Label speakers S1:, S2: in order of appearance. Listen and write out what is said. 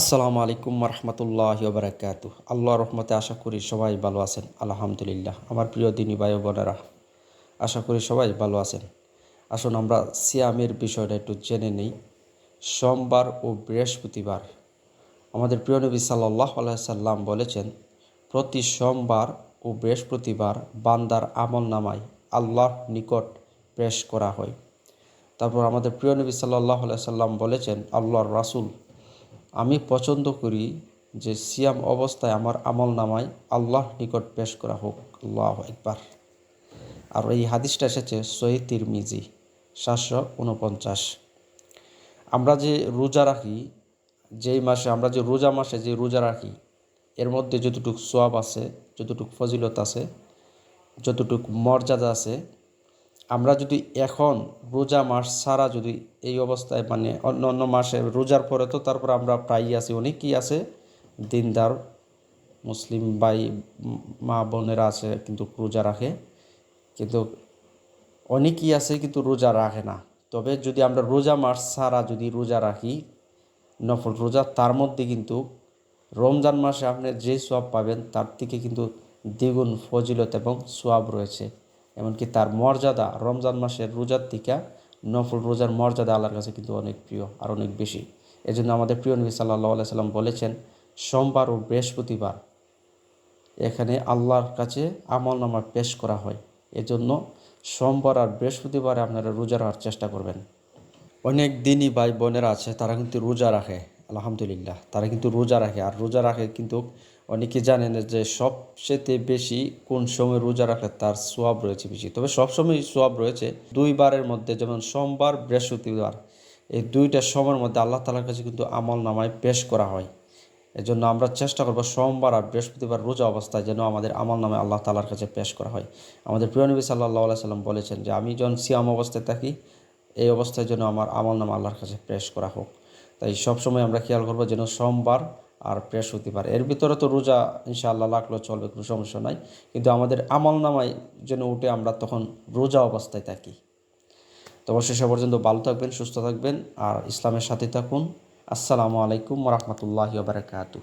S1: আসসালামু আলাইকুম রহমতুল্লাহ বারাকাত আল্লাহ রহমতে আশা করি সবাই ভালো আছেন, আলহামদুলিল্লাহ। আমার প্রিয় দিনী ও বোনেরা, আশা করি সবাই ভালো আছেন। আসুন আমরা সিয়ামের বিষয়টা একটু জেনে নিই। সোমবার ও বৃহস্পতিবার আমাদের প্রিয় নবী সাল্লাহ সাল্লাম বলেছেন, প্রতি সোমবার ও বৃহস্পতিবার বান্দার আমল নামায় আল্লাহর নিকট পেশ করা হয়। তারপর আমাদের প্রিয় নবী সাল্লাহ সাল্লাম বলেছেন, আল্লাহর রাসূল আমি পছন্দ করি যে সিয়াম অবস্থায় আমার আমল নামায় আল্লাহ নিকট পেশ করা হোক। আল্লাহ একবার আর এই হাদিসটা এসেছে সহি তিরমিজি, সাতশো উনপঞ্চাশ। আমরা যে রোজা রাখি, যেই মাসে, আমরা যে রোজা মাসে যে রোজা রাখি, এর মধ্যে যতটুকু সোয়াব আছে, যতটুকু ফজিলত আছে, যতটুকু মর্যাদা আছে আমরা যদি এখন রোজা মাস ছাড়া যদি এই অবস্থায় মানে অন্য অন্য মাসে রোজার পরে তো তারপর আমরা প্রায়ই আছি, অনেকই আছে, দিনদার, মুসলিম ভাই, মা বোনেরা আছে কিন্তু রোজা রাখে, কিন্তু অনেকই আছে কিন্তু রোজা রাখে না। তবে যদি আমরা রোজা মাস ছাড়া যদি রোজা রাখি, নফল রোজা, তার মধ্যে কিন্তু রমজান মাসে আপনি যে সোয়াব পাবেন, তার থেকে কিন্তু দ্বিগুণ ফজিলত এবং সোয়াব রয়েছে। এমনকি তার মর্যাদা রমজান মাসের রোজার থেকে নফল রোজার মর্যাদা আল্লাহর কাছে কিন্তু অনেক প্রিয় আর অনেক বেশি। এজন্য আমাদের প্রিয় নবী সাল্লাহ সাল্লাম বলেছেন, সোমবার ও বৃহস্পতিবার এখানে আল্লাহর কাছে আমল নামা পেশ করা হয়। এজন্য সোমবার আর বৃহস্পতিবারে আপনারা রোজা রাখার চেষ্টা করবেন। অনেক দিনই ভাই বোনেরা আছে, তারা কিন্তু রোজা রাখে। আলহামদুলিল্লাহ, তারা কিন্তু রোজা রাখে। আর রোজা রাখে কিন্তু অনেকে জানেন যে সবচেয়ে বেশি কোন সময় রোজা রাখলে তার সোয়াব রয়েছে বেশি। তবে সবসময় সোয়াব রয়েছে দুইবারের মধ্যে, যেমন সোমবার, বৃহস্পতিবার। এই দুইটা সময়ের মধ্যে আল্লাহ তালার কাছে কিন্তু আমল নামায় পেশ করা হয়। এজন্য আমরা চেষ্টা করব সোমবার আর বৃহস্পতিবার রোজা অবস্থায় যেন আমাদের আমল নামে আল্লাহ তালার কাছে পেশ করা হয়। আমাদের প্রিয় নবী সাল্লাহ সাল্লাম বলেছেন যে, আমি যখন সিয়াম অবস্থায় থাকি, এই অবস্থায় যেন আমার আমল নামা আল্লাহর কাছে পেশ করা হোক। তাই সবসময় আমরা খেয়াল করব যেন সোমবার আর বৃহস্পতিবার। এর ভিতরে তো রোজা ইনশাআল্লাহ লাগলেও চলবে, কোনো সমস্যা নাই। কিন্তু আমাদের আমল নামায় যেন উঠে আমরা তখন রোজা অবস্থায় থাকি। তো সে পর্যন্ত ভালো থাকবেন, সুস্থ থাকবেন আর ইসলামের সাথে থাকুন। আসসালামু আলাইকুম রহমতুল্লাহ বারকাতু